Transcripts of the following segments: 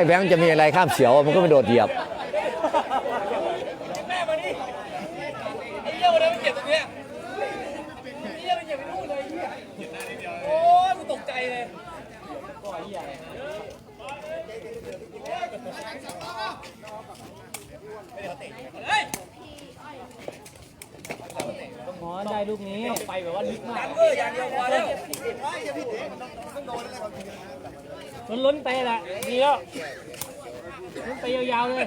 ไอ้แบงค์จะมีอะไรข้ามเสียวมันก็ไปโดดเหยียบ แม่มาดิไอ้เหี้ยวันนั้นมันเจ็บตรงเนี้ยไอ้เหี้ยมันเจ็บไปนู่นเลยไอ้เหี้ยโอ้ยกูตกใจเลยเฮ้ย อ๋อได้ลูกนี้ไปแบบว่าลึกมากดันเวอร์อย่างเดียวพอแล้วล้นล้นๆไปแหละดีแล้วล้นไปยาวๆเลย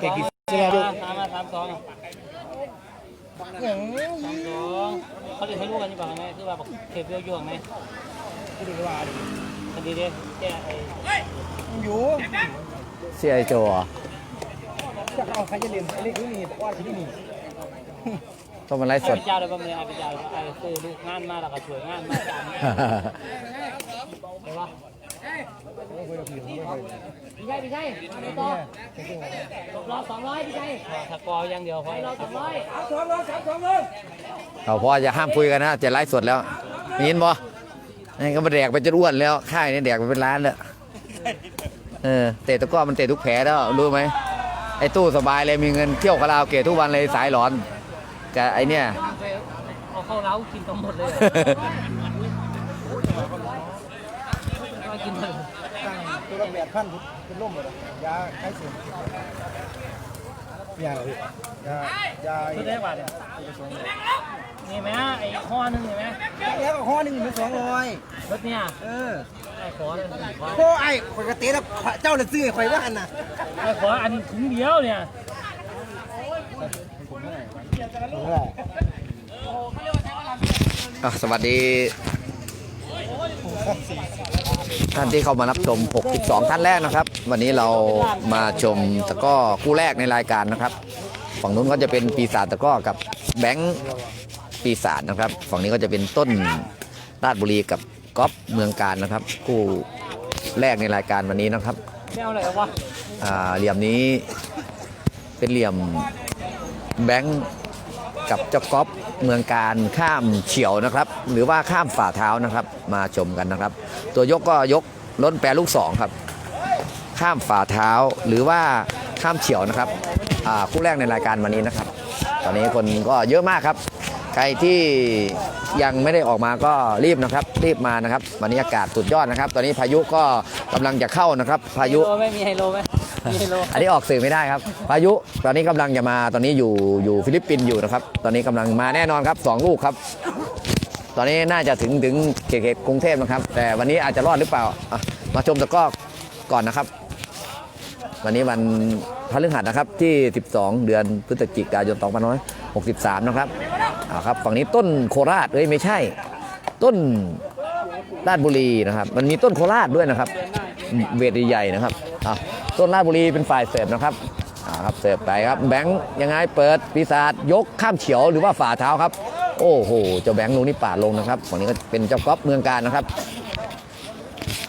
เก่งกี่สามมาสามสอง สามสองเขาจะให้ลูกกันอยู่ป่ะไงคือว่าเก็บเยอะๆไหมคือดีว่าคดีเดียวแกไอ้เสียไอโจเหรอจะเอาใครจะเรียนไอ้เล็กนี่ว่าที่นี่ต้องมาไลฟ์สดเจ้าเลยป่ะเนี่ยไอ้เจ้าไอ้ซื้อลูกงานมาแล้วก็ช่วยงานมาจานใช่ปะ พี่ชัยพี่ชัยต่อรอสองร้อยพี่ชัยถ้ากออย่างเดียวพอรอสองร้อยเราพอจะห้ามคุยกันนะจะไลฟ์สดแล้วมียินบ่นี่ก็มาแดกไปจนอ้วนแล้วค่ายนี่แดกไปเป็นล้านแล้วเออเตะตะกร้อมันเตะทุกแผลแล้วรู้ไหมไอ้ตู้สบายเลยมีเงินเที่ยวคาราโอเกะทุกวันเลยสายหลอนแต่ไอเนี่ยเอาเข้าเล้ากินทั้งหมดเลย กินเลยตั้งตัวละแปดพันเป็นร่มเลยยาใครเสียยาอะไรยายาชุดแรกบาทนี่ยนี่ไหมไอ้ห่อนึงเห็นไหมแล้วก็ห้อนึ่งเป็นสองร้อยรถเนี่ยเออไอ้ขอเลยขอโอ้ไอ้ข่อยกระเตะแล้วเจ้าเลยซื้อข่อยว่าอันน่ะไอ้ขออันถุงเดียวเนี่ยอะสวัสดี ท่านที่เข้ามารับชม 62 ท่านแรกนะครับ วันนี้เรามาชมตะกร้อคู่แรกในรายการนะครับ ฝั่งนู้นก็จะเป็นปีศาจตะกร้อกับแบงค์ปีศาจนะครับ ฝั่งนี้ก็จะเป็นต้นราชบุรีกับก๊อฟเมืองการนะครับ คู่แรกในรายการวันนี้นะครับไม่เอาอะไรวะอ่าเหลี่ยมนี้เป็นเหลี่ยมแบงค์ กับเจ้าก๊อฟเมืองการข้ามเฉียวนะครับ หรือว่าข้ามฝ่าเท้านะครับ มาชมกันนะครับ ตัวยกก็ยกล้นแปรลูกสองครับ ข้ามฝ่าเท้าหรือว่าข้ามเฉียวนะครับคู่แรกในรายการวันนี้นะครับ ตอนนี้คนก็เยอะมากครับ ใครที่ยังไม่ได้ออกมาก็รีบนะครับ รีบมานะครับ วันนี้อากาศสุดยอดนะครับ ตอนนี้พายุก็กำลังจะเข้านะครับ พายุไหมมีไฮโลไหม อันนี้ออกสื่อไม่ได้ครับ พายุตอนนี้กำลังจะมาตอนนี้อยู่อยู่ฟิลิปปินส์อยู่นะครับ ตอนนี้กำลังมาแน่นอนครับสองลูกครับ ตอนนี้น่าจะถึงถึงเขตกรุงเทพนะครับ แต่วันนี้อาจจะรอดหรือเปล่ามาชมตะก้อก่อนนะครับ วันนี้วันพฤหัสนะครับที่ 12 เดือนพฤศจิกายน2563 นะครับเอาครับฝั่งนี้ต้นโคราชเอ้ยไม่ใช่ ต้นราชบุรีนะครับ มันมีต้นโคราชด้วยนะครับ เวทใหญ่นะครับอะ ต้นราชบุรีเป็นฝ่ายเสิร์ฟนะครับอ่าครับเสิร์ฟไปครับแบงค์ยังไงเปิดปีศาจยกข้ามเฉียวหรือว่าฝ่าเท้าครับ โอ้โหเจ้าแบงค์ลงนี่ปาดลงนะครับฝั่งนี้ก็เป็นเจ้าก๊อฟเมืองการนะครับ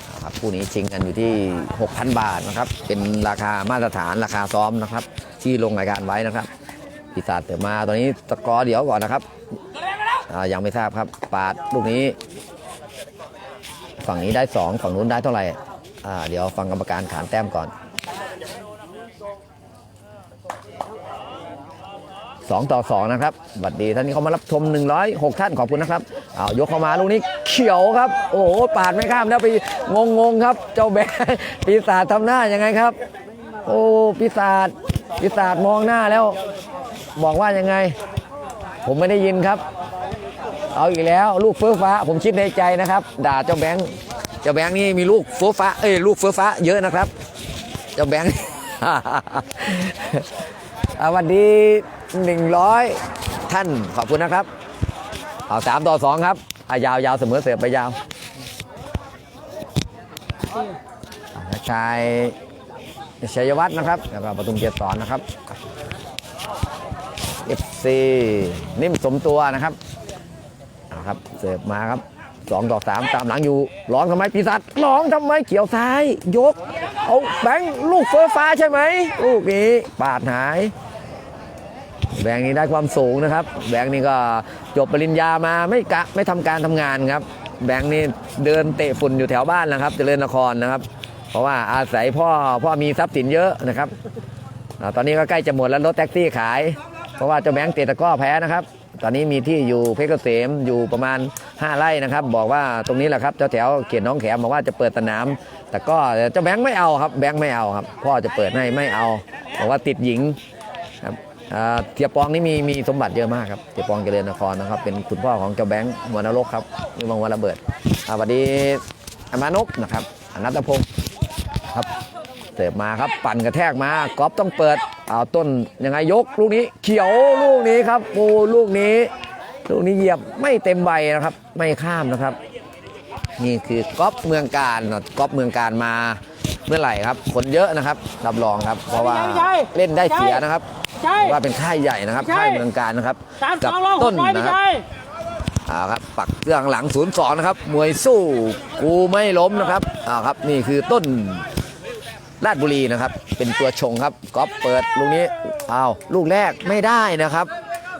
อ่าครับคู่นี้ชิงกันอยู่ที่ 6,000 บาทนะครับ เป็นราคามาตรฐานราคาซ้อมนะครับ ที่ลงรายการไว้นะครับปีศาจเติมมาตอนนี้ตะกอเดี๋ยวก่อนนะครับอ่ายังไม่ทราบครับ ปาดลูกนี้ ฝั่งนี้ได้ 2 ฝั่งนู้นได้เท่าไหร่อ่าเดี๋ยวฟังกรรมการขานแต้มก่อน 2 ต่อ 2 นะครับบัดดีท่านนี้เขามารับชม 106 ท่านขอบคุณนะครับเอายกเข้ามาลูกนี้เขียวครับ โอ้โหปาดไม่ข้ามแล้วไปงงงครับ เจ้าแบงปีศาจทำหน้ายังไงครับ โอ้ปีศาจปีศาจมองหน้าแล้ว บอกว่ายังไง ผมไม่ได้ยินครับ เอาอีกแล้วลูกเฟื่อฟ้า ผมคิดในใจนะครับ ด่าเจ้าแบงค์เจ้าแบงค์นี่มีลูกเฟื่อฟ้าเอ้ยลูกเฟื่อฟ้าเยอะนะครับ เจ้าแบงค์อ่าวันดี หนึ่งร้อยท่านขอบคุณนะครับเอาสามต่อสองครับอะยาวยาวเสมอเสือไปยาวชายชัยวัฒน์นะครับแล้วก็ประตุมเกียรติสอนนะครับ FC นิ่มสมตัวนะครับนะครับเสิร์ฟมาครับสองต่อสามตามหลังอยู่ร้องทำไมปีศาจร้องทำไมเขียวซ้าย ยก เอาแบงค์ลูกเฟ้อฟ้าใช่ไหมลูกนี้ปาดหาย แบงค์นี้ได้ความสูงนะครับ แบงค์นี้ก็จบปริญญามาไม่กะไม่ทำการทำงานครับ แบงค์นี่เดินเตะฝุ่นอยู่แถวบ้านนะครับ เจริญนครนะครับ เพราะว่าอาศัยพ่อพ่อมีทรัพย์สินเยอะนะครับอตอนนี้ก็ใกล้จะหมดแล้วรถแท็กซี่ขาย เพราะว่าเจ้าแบงค์เตะตะก้อแพ้นะครับ ตอนนี้มีที่อยู่เพชรเกษมอยู่ประมาณ 5 ไร่นะครับ บอกว่าตรงนี้แหละครับเจ้าแถวเขียนน้องแขมบอกว่าจะเปิดสนาม แต่ก็เจ้าแบงค์ไม่เอาครับ แบงค์ไม่เอาครับ พ่อจะเปิดให้ไม่เอาบอกว่าติดหญิง เทียปองนี่มีมีสมบัติเยอะมากครับเทียปองเจริญนครนะครับ เป็นคุณพ่อของเจ้าแบงค์มวนรกครับนี่บางวันระเบิดอ่าสวัสดีอมานพนะครับอนัตพงศ์ครับเสิร์ฟมาครับปั่นกระแทกมาก๊อฟต้องเปิดเอาต้นยังไงยกลูกนี้เขียวลูกนี้ครับโอ้ลูกนี้ ลูกนี้เหยียบไม่เต็มใบนะครับไม่ข้ามนะครับ นี่คือก๊อฟเมืองการเนอะก๊อฟเมืองการมาเมื่อไหร่ครับ คนเยอะนะครับรับรองครับ เพราะว่าเล่นได้เสียนะครับ ใช่ว่าเป็นค่ายใหญ่นะครับใช่ ค่ายเมืองการนะครับสามกัสองลองต้นหกร้อยนะพี่ครับชายอ่าครับปักเครื่องหลัง02นะครับมวยสู้กูไม่ล้มนะครับอ่าครับนี่คือต้นราชบุรีนะครับ เป็นตัวชงครับก๊อฟเปิดลูกนี้อ้าวลูกแรกไม่ได้นะครับ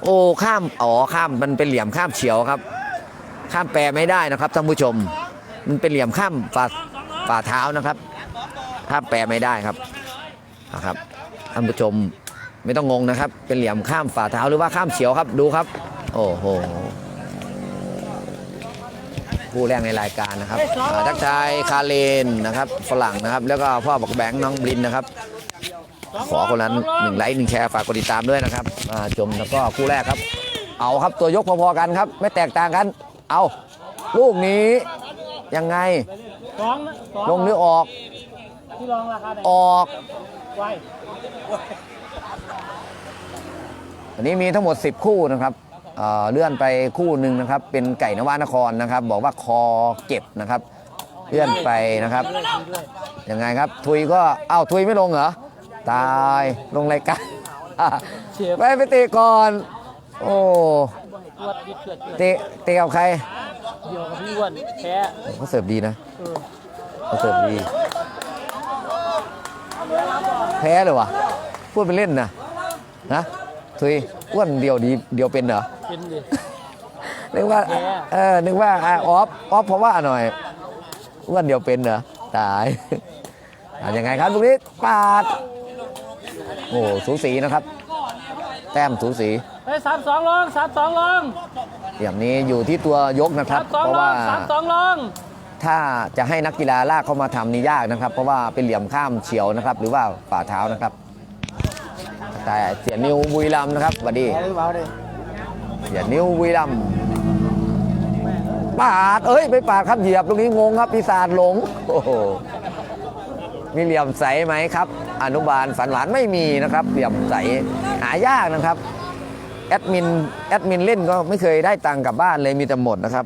โอ้ข้ามอ๋อข้ามมันเป็นเหลี่ยมข้ามเฉียวครับ ข้ามแปรไม่ได้นะครับท่านผู้ชม มันเป็นเหลี่ยมข้ามฝ่าฝ่าเท้านะครับ ข้ามแปรไม่ได้ครับนะครับท่านผู้ชม ไม่ต้องงงนะครับ เป็นเหลี่ยมข้ามฝ่าเท้าหรือว่าข้ามเฉียวครับดูครับ โอ้โหผู้แรกในรายการนะครับอ่าทักทายคาเลนนะครับฝรั่งนะครับ แล้วก็พ่อบอกแบงค์น้องบลินนะครับ ขอคนละหนึ่งไลค์หนึ่งแชร์ฝากกดติดตามด้วยนะครับอ่าชมแล้วก็คู่แรกครับ เอาครับตัวยกพอๆกันครับ ไม่แตกต่างกัน เอาลูกนี้ยังไงสองนะสองลงหรือออกที่ลองราคาไหนออกไว้อันนี้มีทั้งหมด 10 คู่นะครับเอ่อเลื่อนไปคู่หนึ่งนะครับ เป็นไก่นวานครนะครับ บอกว่าคอเก็บนะครับ เลื่อนไปนะครับด้วยด้วยยังไงครับ ทุยก็เอ้าทุยไม่ลงเหรอตายลงรายการเฉียบไปไปเตะก่อน โอ้ตรวจยึดเชือดเชือดเตะเตะกับใครเดียวกับพี่อ้วนแพ้เขาเสิร์ฟดีนะเออเขาเสิร์ฟดี แพ้เลยวะพูดไปเล่นนะนะ ทุยอ้วนเดียวดีเดียวเป็นเหรอเป็นดิ นึกว่าแพ้เออนึกว่าอะออฟออฟเพราะว่าหน่อยอ้วนเดียวเป็นเหรอตายอะยังไงครับลูกนี้ปาดโอ้สูสีนะครับ แต้มสูสีเฮ้ยสามสองลองสามสองลองเดี๋ยวนี้อยู่ที่ตัวยกนะครัสาบมสองเพราะลอว่างสามสองลองถ้าจะให้นักกีฬาลากเข้ามาทำนี่ยากนะครับ เพราะว่าเป็นเหลี่ยมข้ามเฉียวนะครับ หรือว่าฝ่าเท้านะครับ แต่เสียนิวบุรีรัมย์นะครับสวัสดีเอาเลยเอาเลยเสียนิ้วบุรีรัมย์ปาดเอ้ยไม่ปาดครับเหยียบตรงนี้งงครับปีศาจหลงโอ้โหมีเหลี่ยมใสไหมครับ อนุบาลฝันหวานไม่มีนะครับเหลี่ยมใสหายากนะครับแอดมินแอดมินเล่นก็ไม่เคยได้ตังค์กลับบ้านเลยมีแต่หมดนะครับ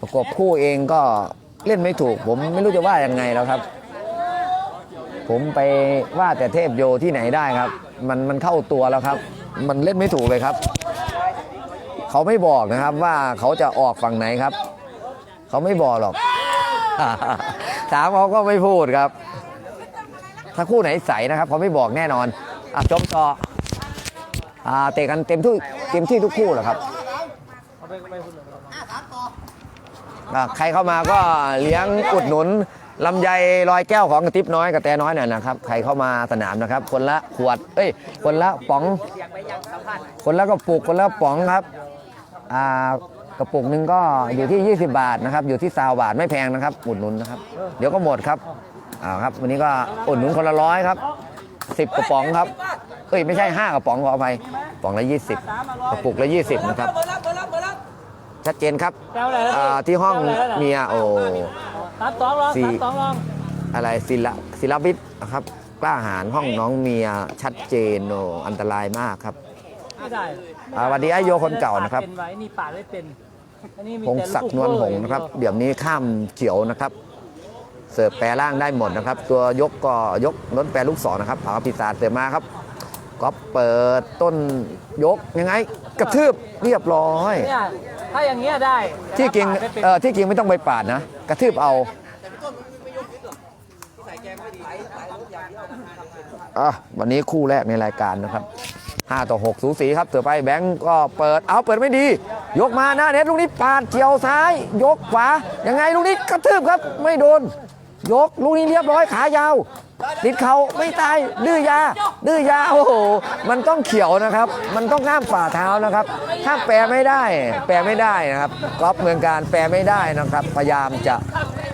ประกบคู่เองก็เล่นไม่ถูก ผมไม่รู้จะว่ายังไงแล้วครับ ผมไปว่าแต่เทพโยที่ไหนได้ครับ มันมันเข้าตัวแล้วครับ มันเล่นไม่ถูกเลยครับ เขาไม่บอกนะครับว่าเขาจะออกฝั่งไหนครับ เขาไม่บอกหรอกถามเขาก็ไม่พูดครับ ถ้าคู่ไหนใสนะครับเขาไม่บอกแน่นอนอะจบต่ออ่าเตะกันเต็มที่เต็มที่ทุกคู่แหละครับใครเข้ามาก็เลี้ยงอุดหนุน ลำไยลอยแก้วของกระติบน้อยกับแต่น้อยหน่ยนะครับใครเข้ามาสนามนะครับ คนละขวดเอ้ยคนละป๋อง คนละกระปุกคนละป๋องครับอ่ากระปุกหนึ่งก็อยู่ที่ 20 บาทนะครับอยู่ที่ซาวบาทไม่แพงนะครับอุดหนุนนะครับ เดี๋ยวก็หมดครับอ่าครับวันนี้ก็อุดหนุนคนละร้อยครับ 10 กระป๋องครับเอ้ยไม่ใช่ 5 กระป๋องขออภัยป๋องละ 20 กระปุกละ 20 นะครับ ชัดเจนครับแก้วอะไรแล้วอ่าที่ห้องเมียโอ้สามสองลองสี่ สามสองลองอะไรศิลปศิลปิศนะครับ กล้าหาญห้องน้องเมียชัดเจนโอ้อันตรายมากครับ ไม่ได้อ่าสวัสดีไอโยคนเก่านะครับเป็นไว้นี่ปาดไม่เป็นอันนี้มีพงแต่ศักดิ์นวลหงส์นะครับ เดี๋ยวนี้ข้ามเขียวนะครับ เสิร์ฟแปรล่างได้หมดนะครับ ตัวยกก็ยกล้นแปรลูกศรนะครับเอาปีศาจเสิร์ฟมาครับก็เปิดต้นยกยังไง กระทืบเรียบร้อย เนี่ย ถ้าอย่างเงี้ยได้ที่จริงปาดไม่เป็นเออที่จริงไม่ต้องไปปาดนะ กระทืบเอาอะวันนี้คู่แรกในรายการนะครับ 5 ต่อ 6 สูสีครับเสือไปแบงก์ก็เปิดเอาเปิดไม่ดี ยกมาหน้าเน็ตลูกนี้ปาดเกี่ยวซ้าย ยกขวายังไงลูกนี้กระทืบครับไม่โดน ยกลูกนี้เรียบร้อยขายาวติดเขาไม่ตายดื้อยา ดื้อยาโอ้โหมันต้องเขียวนะครับ มันต้องข้ามฝ่าเท้านะครับ ถ้าแปลไม่ได้ แปลไม่ได้นะครับกอล์ฟเมืองการแปลไม่ได้นะครับ พยายามจะ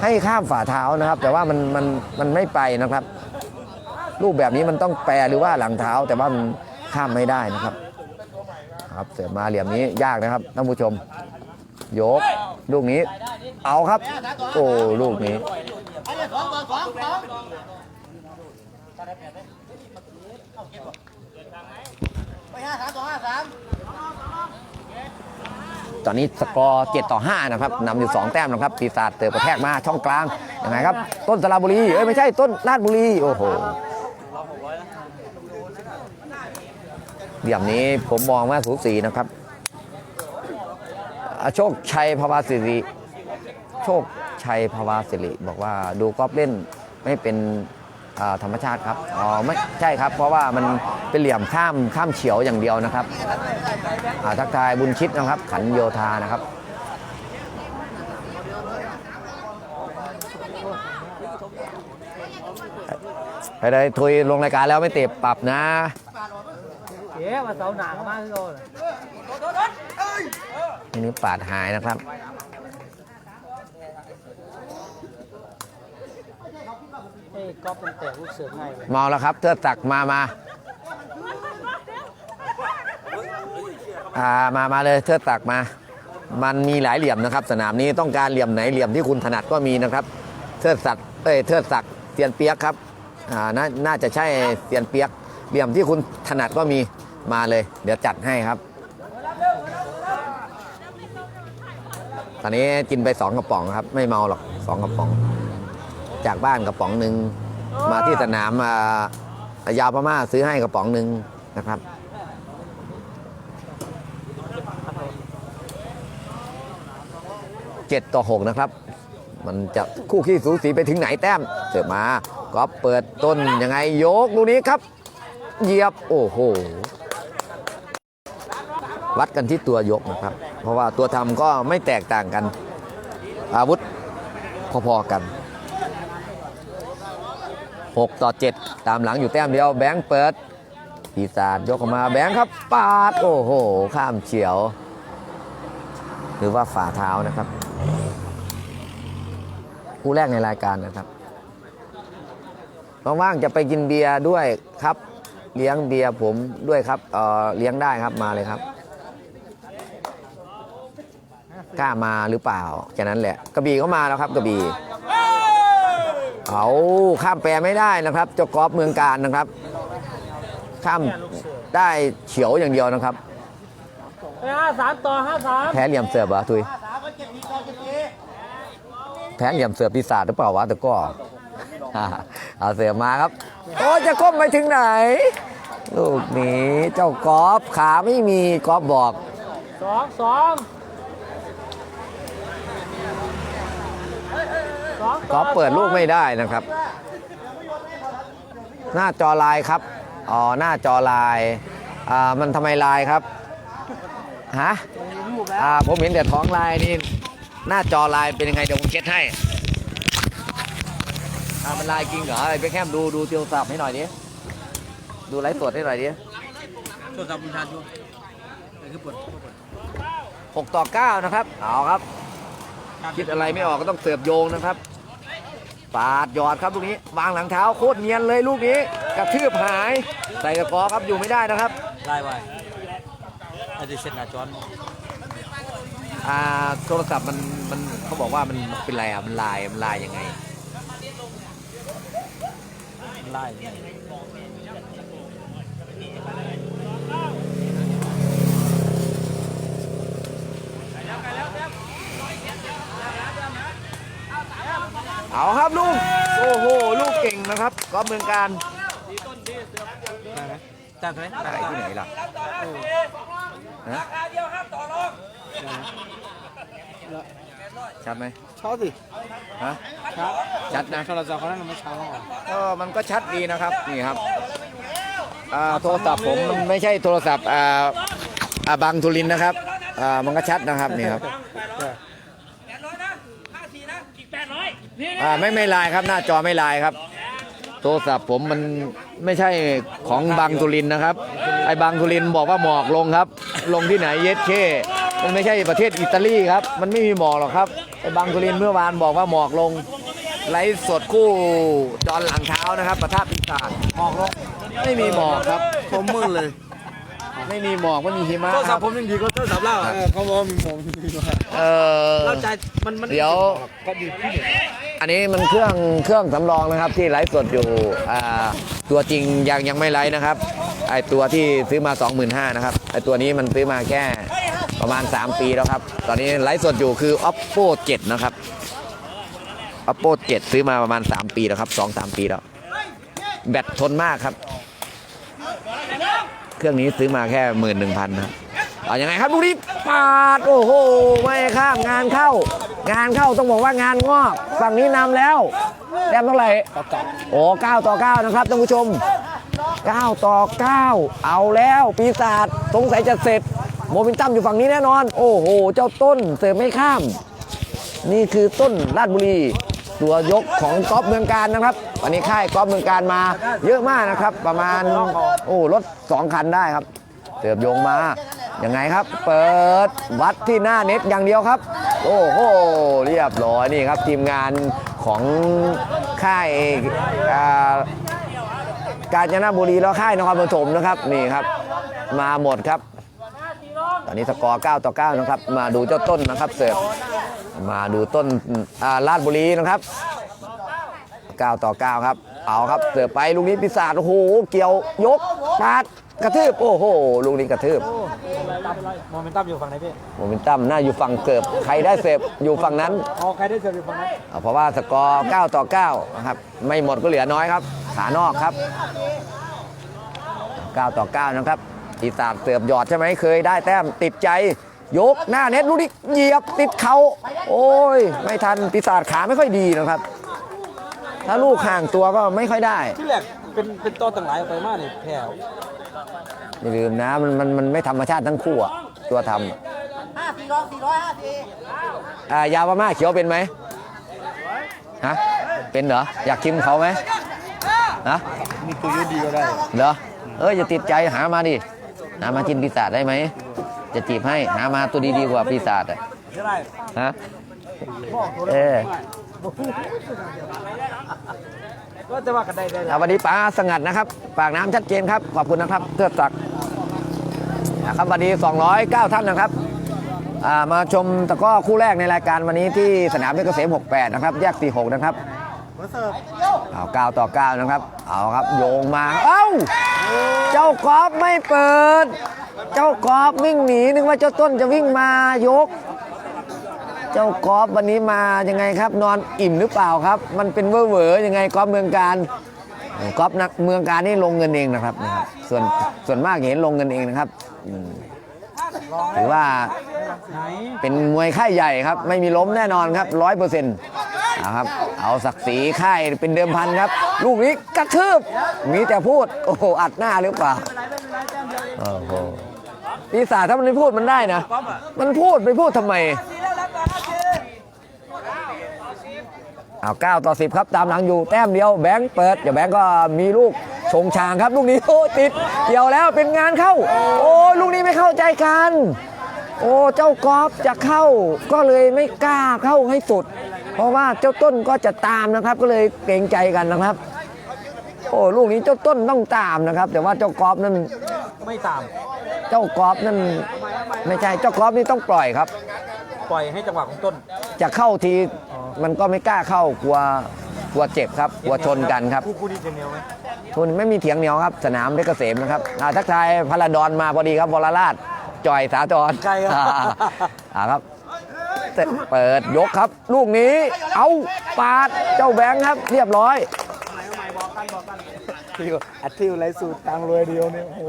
ให้ข้ามฝ่าเท้านะครับ แต่ว่ามันมันมันไม่ไปนะครับ รูปแบบนี้มันต้องแปรหรือว่าหลังเท้า แต่ว่ามันข้ามไม่ได้นะครับ ครับเสือมาเหลี่ยมนี้ยากนะครับท่านผู้ชม ยก ลูกนี้ เอาครับ โอ้ลูกนี้ ตอนนี้สกอร์7ต่อ 5 นะครับนำอยู่ 2 แต้มนะครับปีศาจเติมกระแทกมาช่องกลางยังไงครับ ต้นสระบุรี เอ้ย ไม่ใช่ต้นราชบุรี โอ้โหเหลี่ยมนี้ผมมองว่าสูสีนะครับ โชคชัยภาวาสิริ โชคชัยภาวาสิริ บอกว่าดูกอล์ฟเล่นไม่เป็นธรรมชาติครับ อ๋อไม่ใช่ครับ เพราะว่ามันเป็นเหลี่ยมข้ามข้ามเฉียวอย่างเดียวนะครับทักทายบุญชิดนะครับ ขันโยธานะครับไปได้ทุยลงรายการแล้วไม่เตะปรับนะเอ๊ะมาเสาหนามาคือโดน ทีนี้ปาดหายนะครับเอ้ก๊อฟเป็นแตกลูกเสือง่ายเลยเมาแล้วครับเทิดศักดิ์มามาอ่ามามาเลยเทิดศักดิ์มา มันมีหลายเหลี่ยมนะครับ สนามนี้ต้องการเหลี่ยมไหนเหลี่ยมที่คุณถนัดก็มีนะครับ เทิดศักดิ์เอ้ยเทิดศักดิ์เตียนเปียกครับอ่านาน่าจะใช่เตียนเปียก เหลี่ยมที่คุณถนัดก็มีมาเลย เดี๋ยวจัดให้ครับ อนนี้กินไปสองกระป๋องครับ ไม่เมาหรอกสองกระป๋อง จากบ้านกระป๋องหนึ่งมาที่สนามอ่ายาวพม่าซื้อให้กระป๋องหนึ่งนะครับ เจ็ดต่อหกนะครับ มันจะคู่ขี้สูสีไปถึงไหนแต้มเสิร์ฟมาก็เปิดต้นยังไงยกลูกนี้ครับ เหยียบโอ้โห วัดกันที่ตัวยกนะครับ เพราะว่าตัวทำก็ไม่แตกต่างกัน อาวุธพอๆกัน 6 ต่อ 7 ตามหลังอยู่แต้มเดียวแบงค์เปิดปีศาจยกออกมาแบงค์ครับปาด โอ้โห ข้ามเฉียว หรือว่าฝ่าเท้านะครับคู่แรกในรายการนะครับว่างๆจะไปกินเบียร์ด้วยครับ เลี้ยงเบียร์ผมด้วยครับเออเลี้ยงได้ครับมาเลยครับ กล้ามาหรือเปล่าแค่นั้นแหละกระบี่ก็มาแล้วครับกระบี่เอาข้ามแปรไม่ได้นะครับเจ้ากอล์ฟเมืองการนะครับ ข้ามได้เฉียวอย่างเดียวนะครับห้าสามต่อห้าสามแพ้เหลี่ยมเสิร์ฟเหรอทุยแพ้เหลี่ยมเสิร์ฟปีศาจหรือเปล่าวะแต่ก็เอาเสิร์ฟมาครับ โอ้จะก้มไปถึงไหน ลูกนี้เจ้ากอล์ฟขาไม่มีกอล์ฟบอกสองสองสอง กอล์ฟเปิดลูกไม่ได้นะครับ หน้าจอลายครับ อ๋อ หน้าจอลาย อ่า มันทำไมลายครับ ฮะ อ่า ผมเห็นแต่ท้องลายนี่ หน้าจอลายเป็นยังไงเดี๋ยวผมเช็ดให้อ่ามันลายจริงเหรอไอ้เบคแฮมดูดูโทรศัพท์ให้หน่อยดิ ดูไลฟ์สดให้หน่อยดิโทรศัพท์บุญชาญอยู่นี่คือปวดปวดหกต่อเก้านะครับ เอาครับ คิดอะไรไม่ออกก็ต้องเสิร์ฟโยงนะครับ ปาดหยอดครับลูกนี้ วางหลังเท้าโคตรเนียนเลยลูกนี้กระทืบหายใส่กระกอครับอยู่ไม่ได้นะครับไล่ไว้ไอ้ที่เช็ดหน้าจอนอ่าโทรศัพท์มันมันเขาบอกว่ามันเป็นไรอะมันลายมันลายยังไงไล่ เอาครับลูก โอ้โห ลูกเก่งนะครับก็เมืองการตั้งไหมได้ที่ไหนล่ะฮะชัดไหมเช้าสิฮะชัดนะโทรศัพท์เขานั่นไม่เช้าก็มันก็ชัดดีนะครับ นี่ครับอ่าโทรศัพท์ผมมันไม่ใช่โทรศัพท์อ่าอ่าบางทุลินนะครับอ่ามันก็ชัดนะครับนี่ครับ แปดร้อยนะห้าสี่นะอีกแปดร้ อยนี่อ่าไม่ไม่ลายครับ หน้าจอไม่ลายครับ โทรศัพท์ผมมันไม่ใช่ของบางทุลินนะครับ ไอ้บางทุลินบอกว่าหมอกลงครับ ลงที่ไหนเยสเคมันไม่ใช่ประเทศอิตาลีครับ มันไม่มีหมอกหรอกครับ ไอ้บางทุลินเมื่อวานบอกว่าหมอกลงไลฟ์สดคู่จอนหลังเท้านะครับประทับปีศาจหมอกลงไม่มีหมอกครับ ผมมึนเลย ไม่มีหมอกไม่มีหิมะโทรคศัรัพบท์ผมยังดีกว่าโทรศัพท์เล่าเขาบอกมีผมดีกว่าเออเราใจมันมันเดี๋ยว ก็ดีที่ อันนี้มันเครื่องเครื่องสำรองนะครับที่ไลฟ์สดอยู่อ่าตัวจริงยังยังไม่ไลฟ์นะครับไอตัวที่ซื้อมา 25,000นะครับไอตัวนี้มันซื้อมาแค่ประมาณ 3 ปีแล้วครับ ตอนนี้ไลฟ์สดอยู่คือ oppo 7 นะครับ oppo 7 ซื้อมาประมาณ 3 ปีแล้วครับ 2-3 ปีแล้ว แบตทนมากครับ เครื่องนี้ซื้อมาแค่หมื่นหนึ่งพันนะครับ เอายังไงครับลูกนี้ปาดโอ้โหไม่ข้ามงานเข้า งานเข้าต้องบอกว่างานงอกฝั่งนี้นำแล้วแต้มเท่าไหร่โอ้เก้าต่อเก้านะครับท่านผู้ชม9ต่อ9เอาแล้วปีศาจสงสัยจะเสร็จโมบินตัมอยู่ฝั่งนี้แน่นอน โอ้โห เจ้าต้นเสิร์ฟไม่ข้าม นี่คือต้นราชบุรี ตัวยกของกอล์ฟเมืองการนะครับ วันนี้ค่ายกอล์ฟเมืองการมาเยอะมากนะครับ ประมาณโอ้รถสองคันได้ครับ เสิร์ฟโยงมา ยังไงครับ เปิดวัดที่หน้าเน็ตอย่างเดียวครับ โอ้โหเรียบร้อยนี่ครับทีมงานของค่ายกาญจนบุรีแล้วค่ายนครปฐมนะครับนี่ครับ มาหมดครับ ตอนนี้สกอร์ 9 ต่อ 9 นะครับ มาดูเจ้าต้นนะครับเสิร์ฟมาดูต้นาลาดบุรีนะครับ 9 ต่อ 9 ครับ เอาครับเสิร์ฟไปลูกนี้ปีศาจโอ้โหเกี่ยวยกปาด กระทืบโอ้โหลูกนี้กระทืบโมเมนตัมอยู่ฝั่งไหนพี่โมเมนตัมน่าอยู่ฝั่งเสิร์ฟใครได้เสิร์ฟอยู่ฝั่งนั้นอ๋อใครได้เจออยู่ฝั่งนั้นอ่าเพราะว่าสกอร์9ต่อ9นะครับไม่หมดก็เหลือน้อยครับ ขานอกครับ 9 ต่อ 9 นะครับปีศาจเสิร์ฟหยอดใช่ไหมเคยได้แต้มติดใจยกหน้าเน็ตลูกนี้เหยียบติดเขาโอ้ย ไม่ทันปีศาจขาไม่ค่อยดีนะครับ ถ้าลูกห่างตัวก็ไม่ค่อยได้ที่แรกเป็นเป็นตัวต่างหลายออกไปมากนี่แผ่ว อย่าลืมนะมันมันมันไม่ธรรมชาติทั้งคู่อะตัวทำห้าสี่ร้อยสี่ร้อยห้าสี่อ่ายาวมาม่าเขียวเป็นไหมฮะเป็นเหรออยากชิมเขาไหมฮะมีตัวยูดีก็ได้เหรอเอออย่าติดใจหามาดิหามากินปีศาจได้ไหมจะจีบให้หามาตัวดีๆกว่าปีศาจอะไม่ได้ฮะเออ ก็จะว่ากันได้ได้อะวันนี้ป้าสงัดนะครับปากน้ำชัดเจนครับ ขอบคุณนะครับเทือกศักดิ์นะครับวันนี้ 209 ท่านนะครับอ่ามาชมตะกร้อคู่แรกในรายการวันนี้ที่สนามเพชรเกษม 68 นะครับ แยก 46 นะครับมาเสิร์ฟเอา9ต่อ9นะครับ เอาครับโยงมา เอ้า เจ้ากอล์ฟไม่เปิด เจ้ากอล์ฟวิ่งหนีนึกว่าเจ้าต้นจะวิ่งมายก เจ้ากอล์ฟวันนี้มายังไงครับ นอนอิ่มหรือเปล่าครับ มันเป็นเว่อร์เวอยังไงกอล์ฟเมืองการกอล์ฟนักเมืองการนี่ลงเงินเองนะครับนะครับ ส่วนส่วนมากเห็นลงเงินเองนะครับถือว่าเป็นมวยค่ายใหญ่ครับ ไม่มีล้มแน่นอนครับร้อยเปอร์เซ็นต์ครับเอาศักดิ์ศรีค่ายเป็นเดิมพันครับ ลูกนี้กระทืบมีแต่พูด โอ้โหอัดหน้าหรือเปล่าโอ้โหปีศาจถ้ามันไม่พูดมันได้นะ มันพูดไปพูดทำไมเอาเก้าต่อสิบครับตามหลังอยู่แต้มเดียวแบงค์เปิดเดี๋ยวแบงค์ก็มีลูกชงชางครับลูกนี้โอ้ติดเกี่ยวแล้วเป็นงานเข้า โอ้ลูกนี้ไม่เข้าใจกัน โอ้เจ้ากอล์ฟจะเข้าก็เลยไม่กล้าเข้าให้สุด เพราะว่าเจ้าต้นก็จะตามนะครับ ก็เลยเกรงใจกันนะครับ โอ้ลูกนี้เจ้าต้นต้องตามนะครับ แต่ว่าเจ้ากอล์ฟนั้นไม่ตาม เจ้ากอล์ฟนั้นไม่ใช่เจ้ากอล์ฟนี่ต้องปล่อยครับ ปล่อยให้จังหวะของต้น จะเข้าที มันก็ไม่กล้าเข้ากลัวกลัวเจ็บครับกลัวชนกันครับคู่คู่นี้จะเหนียวไหมทุนไม่มีเถียงเหนียวครับ สนามเพชรเกษมนะครับอ่าทักทายพระราดอนมาพอดีครับวรราชจอยสาจรใช่ครับ อ่าอ่าครับเสร็จเปิดยกครับ ลูกนี้ เอาปาดเจ้าแบงค์ครับ เรียบร้อยทิวอัดทิวไรสูตรตังรวยเดียวเนี่ยโอ้โห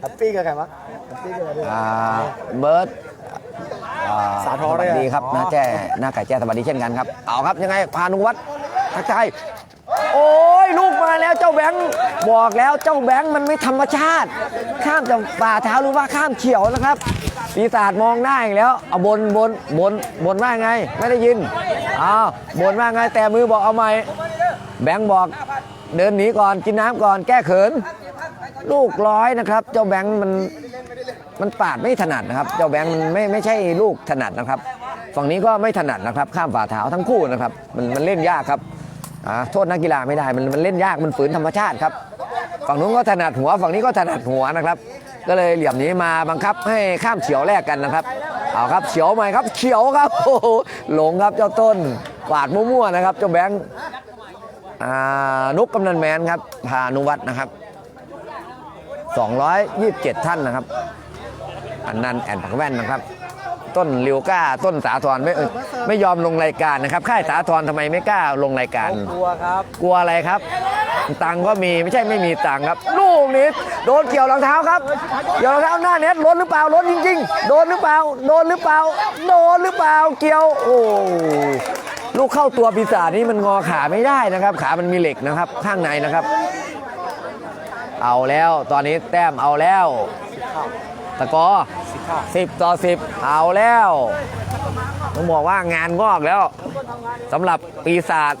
แฮปปี้กับใครวะแฮปปี้กับใครด้วยอ่าเบิร์ด อ่สาธรสวัสดีครับอ๋อน้าแจ้น้าไก่แจ้สวัสดีเช่นกันครับ เอาครับยังไงพานุวัฒน์ทักทายโอ้ยลูกมาแล้วเจ้าแบงค์บอกแล้วเจ้าแบงค์มันไม่ธรรมชาติ ข้ามจากฝ่าเท้าหรือว่าข้ามเขียวนะครับปีศาจมองหน้าอีกแล้วเอาบนบนบนบนว่าไง ไม่ได้ยินอ้าวบนว่าไงแต่มือบอกเอาใหม่แบงค์บอกเดินหนีก่อนกินน้ำก่อนแก้เขิน ลูกร้อยนะครับ เจ้าแบงค์มัน มันปาดไม่ถนัดนะครับ เจ้าแบงค์มันไม่ไม่ใช่ลูกถนัดนะครับ ฝั่งนี้ก็ไม่ถนัดนะครับ ข้ามฝ่าเท้าทั้งคู่นะครับ มันมันเล่นยากครับโทษนักกีฬาไม่ได้มันมันเล่นยากมันฝืนธรรมชาติครับ ฝั่งนู้นก็ถนัดหัว ฝั่งนี้ก็ถนัดหัวนะครับ ก็เลยเหลี่ยมนี้มาบังคับให้ข้ามเฉียวแลกกันนะครับเอาครับเฉียวใหม่ครับเฉียวครับโอ้โหหลงครับเจ้าต้นกวาดมั่วๆนะครับ เจ้าแบงค์นุกกำนันแมนครับพานุวัฒน์นะครับ 227 ท่านนะครับ อันนันต์แอนปักแว่นนะครับ ต้นลิวก้าต้นสาธรไม่เอ่ยไม่ยอมลงรายการนะครับ ค่ายสาธรทำไมไม่กล้าลงรายการ กลัวครับ กลัวอะไรครับ ตังค์ก็มีไม่ใช่ไม่มีตังค์ครับ ลูกนี้โดนเกี่ยวรองเท้าครับเกี่ยวรองเท้าหน้าเน็ตล้นหรือเปล่าล้นจริง ๆ โดนหรือเปล่า โดนหรือเปล่า โดนหรือเปล่าเกี่ยว โอ้ลูกเข้าตัวปีศาจนี่มันงอขาไม่ได้นะครับ ขามันมีเหล็กนะครับ ข้างในนะครับ เอาแล้วตอนนี้แต้มเอาแล้ว ตะกอสิบต่อสิบเอาแล้วต้องบอกว่างานงอกแล้วสำหรับปีศาจ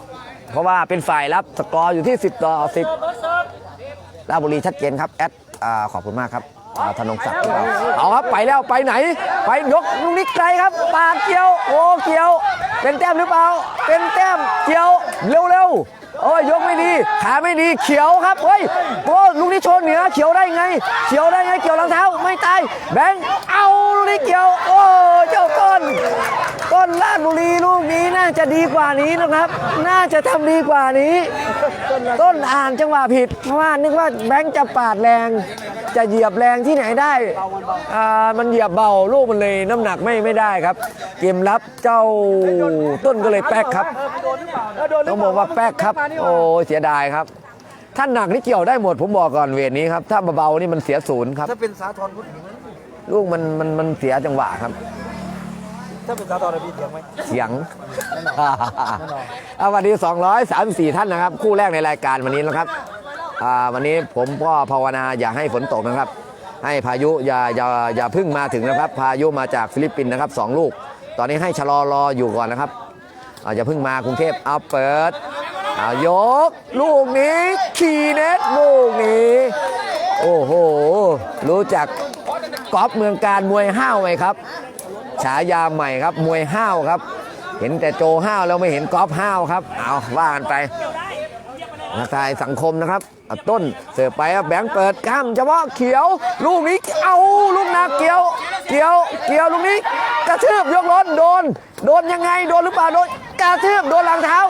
เพราะว่าเป็นฝ่ายรับสกอร์อยู่ที่ 10 ต่อ 10ราชบุรีชัดเจนครับแอดอ่าขอบคุณมากครับอ่าธนงศักดิ์เอาครับไปแล้วไปไหน ไปยกลูกนี้ไกลครับปากเกี่ยวโอ้เกี่ยว เป็นแต้มหรือเปล่า เป็นแต้มเกี่ยวเร็วๆ โอ้ยยกไม่ดีขาไม่ดีเขียวครับเฮ้ยโอ้ลูกนี้ชนเหนือเขียวได้ไง เขียวได้ไงเกี่ยวรองเท้าไม่ตายแบงค์เอาลูกนี้เกี่ยว โอ้เจ้าต้น ต้นลาดบุรีลูกนี้น่าจะดีกว่านี้นะครับ น่าจะทำดีกว่านี้ ต้นอ่านจังหวะผิด เพราะว่านึกว่าแบงค์จะปาดแรง จะเหยียบแรงที่ไหนได้อ่ามันเหยียบเบาลูกมันเลยน้ำหนักไม่ไม่ได้ครับ เกมรับเจ้าต้นก็เลยแป๊กครับต้องบอกว่าแป๊กครับ โอ้เสียดายครับท่านหนักนี่เกี่ยวได้หมดผมบอกก่อนเวทนี้ครับถ้าเบาๆนี่มันเสียศูนย์ครับถ้าเป็นสาธรพูดถึงลูกมันมันมันเสียจังหวะครับ ถ้าเป็นสาธรพี่เถียงไหม เสียงแน่นอนแน่นอน เอาวันนี้234 ท่านนะครับ คู่แรกในรายการวันนี้นะครับอ่าวันนี้ผมก็ภาวนาอย่าให้ฝนตกนะครับ ให้พายุอย่าอย่าอย่าเพึ่งมาถึงนะครับ พายุมาจากฟิลิปปินส์นะครับสองลูก ตอนนี้ให้ชะลอรออยู่ก่อนนะครับอาอย่าเพึ่งมากรุงเทพเอาเปิดเอายก ลูกนี้คีเน็ตลูกนี้ โอ้โห รู้จักกอล์ฟเมืองการมวยห้าวไหมครับ ฉายาใหม่ครับ มวยห้าวครับ เห็นแต่โจห้าวแล้วไม่เห็นกอล์ฟห้าวครับ เอาว่ากันไปนักทายสังคมนะครับต้นเสิร์ฟไปครับแบงค์เปิดข้ามเฉพาะเขียว ลูกนี้เอาลูกหนักเกี่ยว เกี่ยวเกี่ยวลูกนี้ กระทืบยกล้นโดน โดนยังไงโดนหรือเปล่าโดนกระทืบโดนหลังเท้า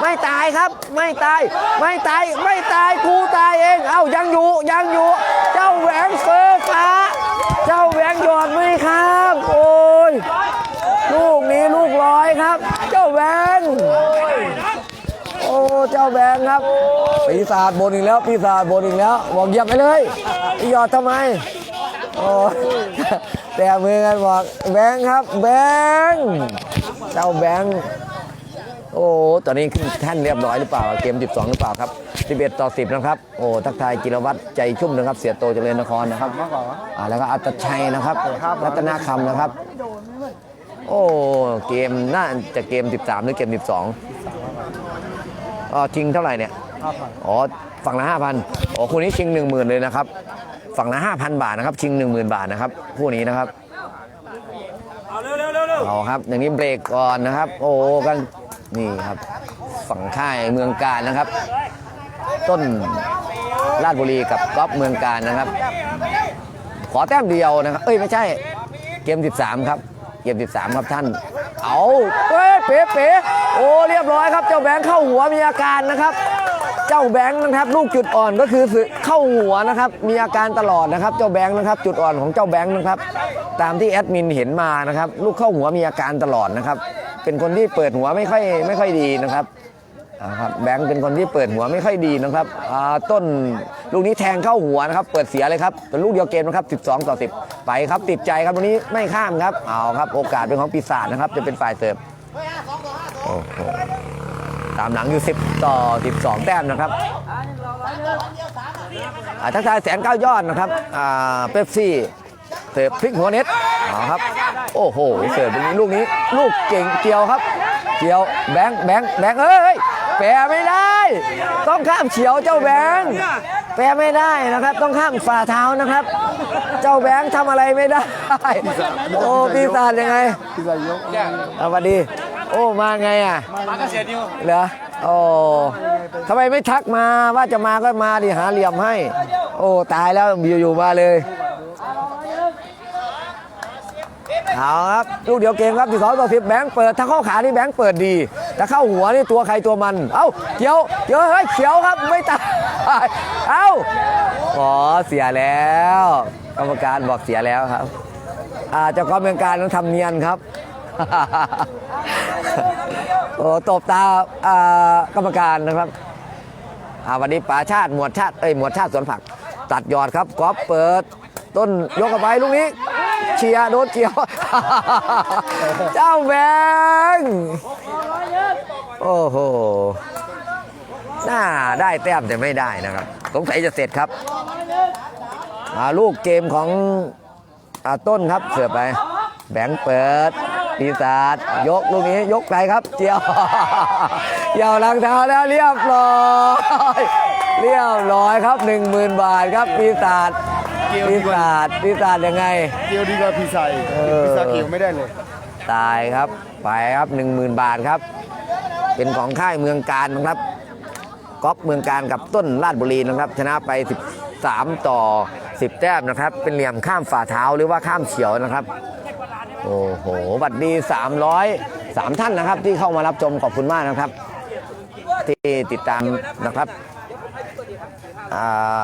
ไม่ตายครับ ไม่ตาย ไม่ตาย ไม่ตายกูตายเอง เอ้ายังอยู่ยังอยู่ เจ้าแหวงเฟอฟ้า เจ้าแหวงหยอดไหมครับ โอ้ย ลูกนี้ลูกร้อยครับ เจ้าแบงค์โอ้ เจ้าแบงค์ครับ ปีศาจบนอีกแล้วปีศาจบนอีกแล้วบอกหยียบไปเลยหยอดทำไมโอ้แต่มือกันบอกแบงค์ครับ แบงค์เจ้าแบงค์โอ้ตอนนี้ขึ้นแท่นเรียบร้อยหรือเปล่าเกม 12 หรือเปล่าครับ 11 ต่อ 10 นะครับ โอ้ทักทายจิรวัตรใจชุ่มนะครับ เสียโตเจริญนครนะครับอ่าแล้วก็อัตชัยนะครับรัตนาคำนะครับ โอ้เกมน่าจะเกม 13 หรือเกม 12 อ๋อชิงเท่าไหร่เนี่ยห้าพันอ๋อฝั่งละ5,000อ๋อคู่นี้ชิง10,000เลยนะครับ ฝั่งละ5,000บาทนะครับ ชิง10,000บาทนะครับคู่นี้นะครับเอาครับอย่างนี้เบรกก่อนนะครับ โอ้กันนี่ครับ ฝั่งค่ายเมืองการนะครับ ต้นราชบุรีกับก๊อฟเมืองการนะครับ ขอแต้มเดียวนะครับ เอ้ยไม่ใช่เกม 13 ครับ เกม13 ครับท่าน เอาเป๊ะเป๊ะเป๊ะโอ้ เรียบร้อยครับ เจ้าแบงค์เข้าหัวมีอาการนะครับ เจ้าแบงค์นะครับ ลูกจุดอ่อนก็คือเข้าหัวนะครับ มีอาการตลอดนะครับ เจ้าแบงค์นะครับ จุดอ่อนของเจ้าแบงค์นะครับ ตามที่แอดมินเห็นมานะครับ ลูกเข้าหัวมีอาการตลอดนะครับ เป็นคนที่เปิดหัวไม่ค่อยไม่ค่อยดีนะครับ นะครับแบงค์เป็นคนที่เปิดหัวไม่ค่อยดีนะครับอ่าต้นลูกนี้แทงเข้าหัวนะครับ เปิดเสียเลยครับเป็นลูกเดียวเกมนะครับ 12 ต่อ 10 ไปครับติดใจครับวันนี้ไม่ข้ามครับเอาครับโอกาสเป็นของปีศาจนะครับ จะเป็นฝ่ายเสิร์ฟตามหลังอยู่ 10 ต่อ 12 แต้มนะครับทักทายแสนเก้ายอดนะครับอ่าเป๊ปซี่เสิร์ฟพลิกหัวเน็ตเอาครับ โอ้โหเสิร์ฟตรงนี้ลูกนี้ ลูกเก่งเกี่ยวครับ เกี่ยวแบงค์แบงค์แบงค์เอ้ย แปรไม่ได้ ต้องข้ามเฉียวเจ้าแบงค์แปรไม่ได้นะครับ ต้องข้ามฝ่าเท้านะครับ เจ้าแบงค์ทำอะไรไม่ได้ โอ้ปีศาจยังไงที่ใส่ยกเอาสวัสดี โอ้มาไงอะมาก็เสียดิวเหรอโอ้ทำไมไม่ทักมาว่าจะมาก็มาดิหาเหลี่ยมให้ โอ้ตายแล้วอยู่ๆมาเลย เอาครับลูกเดียวเกมครับที่สองต่อสิบแบงค์เปิดถ้าเข้าขานี่แบงค์เปิดดีถ้าเข้าหัวนี่ตัวใครตัวมัน เอ้าเขียวเขียวเฮ้ยเขียวครับไม่ตายเอ้าขอเสียแล้วกรรมการบอกเสียแล้วครับอาเจ้าของเป็นการต้องทำเนียนครับโอ้ตบตาอ่ากรรมการนะครับอ่าวันนี้ป๋าชาติหมวดชาติเอ้ยหมวดชาติสวนผัก ตัดยอดครับกอล์ฟเปิด ต้นยกเข้าไปลูกนี้ เชียร์โดนเกียว เจ้าแบงค์โอ้โห น่าได้แต้มแต่ไม่ได้นะครับ สงสัยจะเสร็จครับอ่าลูกเกมของอาต้นครับเสือไป แบงค์เปิดปีศาจยกลูกนี้ยกไปครับเจียวเจียวลังเท้าแล้วเรียบร้อย เรียบร้อยครับ 10,000 บาทครับปีศาจ ปีศาจปีศาจยังไง เกียวดีกว่าพี่ใส่เออ พี่ใส่เกียวไม่ได้เลยตายครับ ไปครับ 10,000 บาทครับ เป็นของค่ายเมืองการนะครับก๊อฟเมืองการกับต้นราชบุรีนะครับ ชนะไป 13 ต่อ 10 แต้มนะครับ เป็นเหลี่ยมข้ามฝ่าเท้าหรือว่าข้ามเฉียวนะครับ โอ้โหบัตรดี 300 3 ท่านนะครับ ที่เข้ามารับชมขอบคุณมากนะครับ ที่ติดตามนะครับอ่า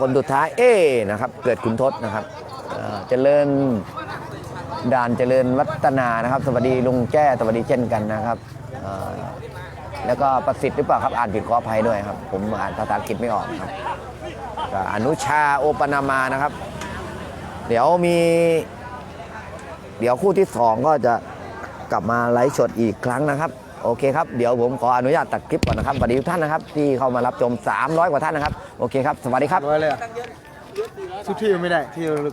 คนสุดท้ายเอ๊นะครับเกิดขุนทศนะครับเจริญด่านเจริญวัฒนานะครับ สวัสดีลุงแจ้สวัสดีเช่นกันนะครับแล้วก็ประสิทธิ์หรือเปล่าครับอ่านผิดขออภัยด้วยครับ ผมอ่านภาษาอังกฤษไม่ออกครับอนุชาโอปนามานะครับ เดี๋ยวมี เดี๋ยวคู่ที่สองก็จะกลับมาไลฟ์สดอีกครั้งนะครับ โอเคครับ เดี๋ยวผมขออนุญาตตัดคลิปก่อนนะครับสวัสดีทุกท่านนะครับ ที่เข้ามารับชม 300 กว่าท่านนะครับ โอเคครับ สวัสดีครับ ร้อยเลยอะสุดที่ไม่ได้ ที่เรา